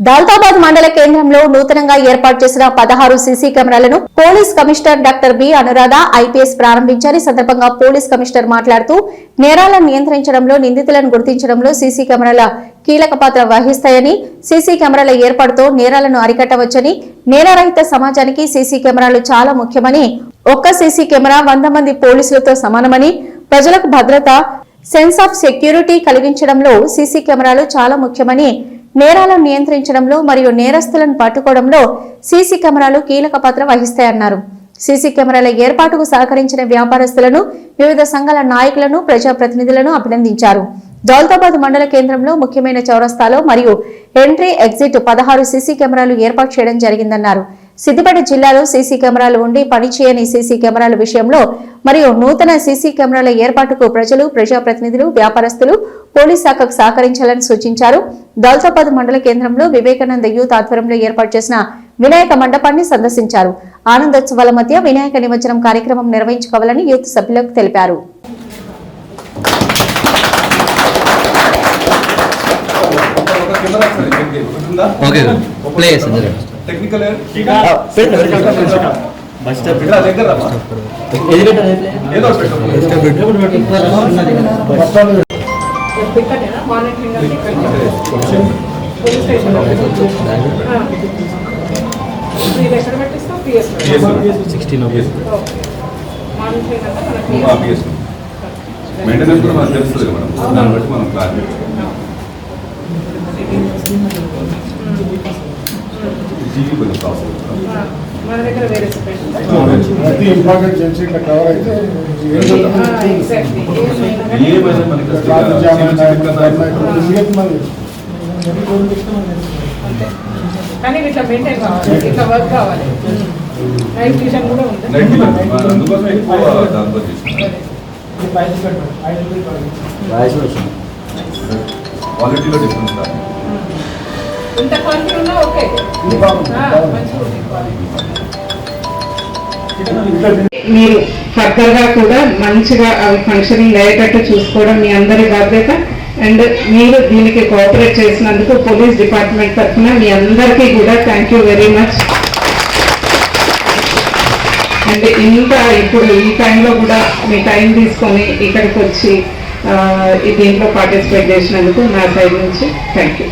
దాల్తాబాద్ మండల కేంద్రంలో నూతనంగా ఏర్పాటు చేసిన పదహారు సీసీ కెమెరాలను police commissioner doctor B Anuradha IPS ప్రారంభించారు. ఈ సందర్భంగా పోలీస్ కమిషనర్ మాట్లాడుతూ నేరాలను నియంత్రించడంలో నిందితులను గుర్తించడంలో సీసీ కెమెరాల కీలక పాత్ర వహిస్తాయని సీసీ కెమెరాల ఏర్పాటుతో నేరాలను అరికట్టవచ్చని నేరారహిత సమాజానికి సీసీ కెమెరాలు చాలా ముఖ్యమని ఒక్క సీసీ కెమెరా వంద మంది పోలీసులతో సమానమని ప్రజలకు భద్రత సెన్స్ ఆఫ్ సెక్యూరిటీ కలిగించడంలో సీసీ కెమెరాలు చాలా ముఖ్యమని నేరాలను నియంత్రించడంలో మరియు నేరస్తులను పట్టుకోవడంలో సీసీ కెమెరాలు కీలక పాత్ర వహిస్తాయన్నారు. సీసీ కెమెరాల ఏర్పాటుకు సహకరించిన వ్యాపారస్తులను వివిధ సంఘాల నాయకులను ప్రజాప్రతినిధులను అభినందించారు. దౌలతాబాద్ మండల కేంద్రంలో ముఖ్యమైన చౌరస్తాలో మరియు ఎంట్రీ ఎగ్జిట్ పదహారు సీసీ కెమెరాలు ఏర్పాటు చేయడం జరిగిందన్నారు. సిద్దిపేట జిల్లాలో సీసీ కెమెరాలు ఉండి పనిచేయని సీసీ కెమెరాల విషయంలో మరియు నూతన సీసీ కెమెరాల ఏర్పాటుకు ప్రజలు ప్రజాప్రతినిధులు వ్యాపారస్తులు పోలీస్ శాఖకు సహకరించాలని సూచించారు. దౌలతాబాద్ మండల కేంద్రంలో వివేకానంద యూత్ ఆధ్వర్యంలో ఏర్పాటు చేసిన వినాయక మండపాన్ని సందర్శించారు. ఆనందోత్సవాల మధ్య వినాయక నిమజ్జనం కార్యక్రమం నిర్వహించుకోవాలని యూత్ సభ్యులకు తెలిపారు. Okay. Play technical bus stop దగ్గర. ఏది. సిక్స్టీన్. మెయింటెనెన్స్ కూడా మనకు తెలుస్తుంది కదా మేడం దాన్ని బట్టి మనం ప్లాన్ జీవీ కొంచెం ప్రాసెస్ ఆ, మన దగ్గర వేరే సెపరేషన్ ప్రతి ఇంపార్టెంట్ జెన్సీ ఇట్లా కవర్ అయితే ఏం జరుగుతుంది? ఎగ్జాక్ట్లీ ఏమైనా మనకి అసలు ట్రాఫిక్ జామ్ అయినా, చిన్న చిన్న ఏమైనా ఇప్పుడు ఇమీడియట్ మరి కానీ ఇట్లా మెయింటైన్ కావాలి ఇట్లా వర్క్ కావాలి నైట్ విజన్ కూడా ఉంది నైట్ విజన్. మనం అందుకోసం ఎక్కువ దాంతో చేస్తున్నాం వాయిస్ వచ్చింది క్వాలిటీలో డిఫరెన్స్ రాదు. ఇంత క్వాలిటీ ఉన్నా ఓకే. మీరు ఫర్దర్గా కూడా మంచిగా అవి ఫంక్షనింగ్ అయ్యేటట్టు చూసుకోవడం మీ అందరి బాధ్యత. అండ్ మీరు దీనికి కోఆపరేట్ చేసినందుకు పోలీస్ డిపార్ట్మెంట్ తరఫున మీ అందరికీ కూడా thank you very much and ఇంత ఇప్పుడు ఈ టైంలో కూడా మీ టైం తీసుకొని ఇక్కడికి వచ్చి దీంట్లో పార్టిసిపేట్ చేసినందుకు నా సైడ్ నుంచి థ్యాంక్ యూ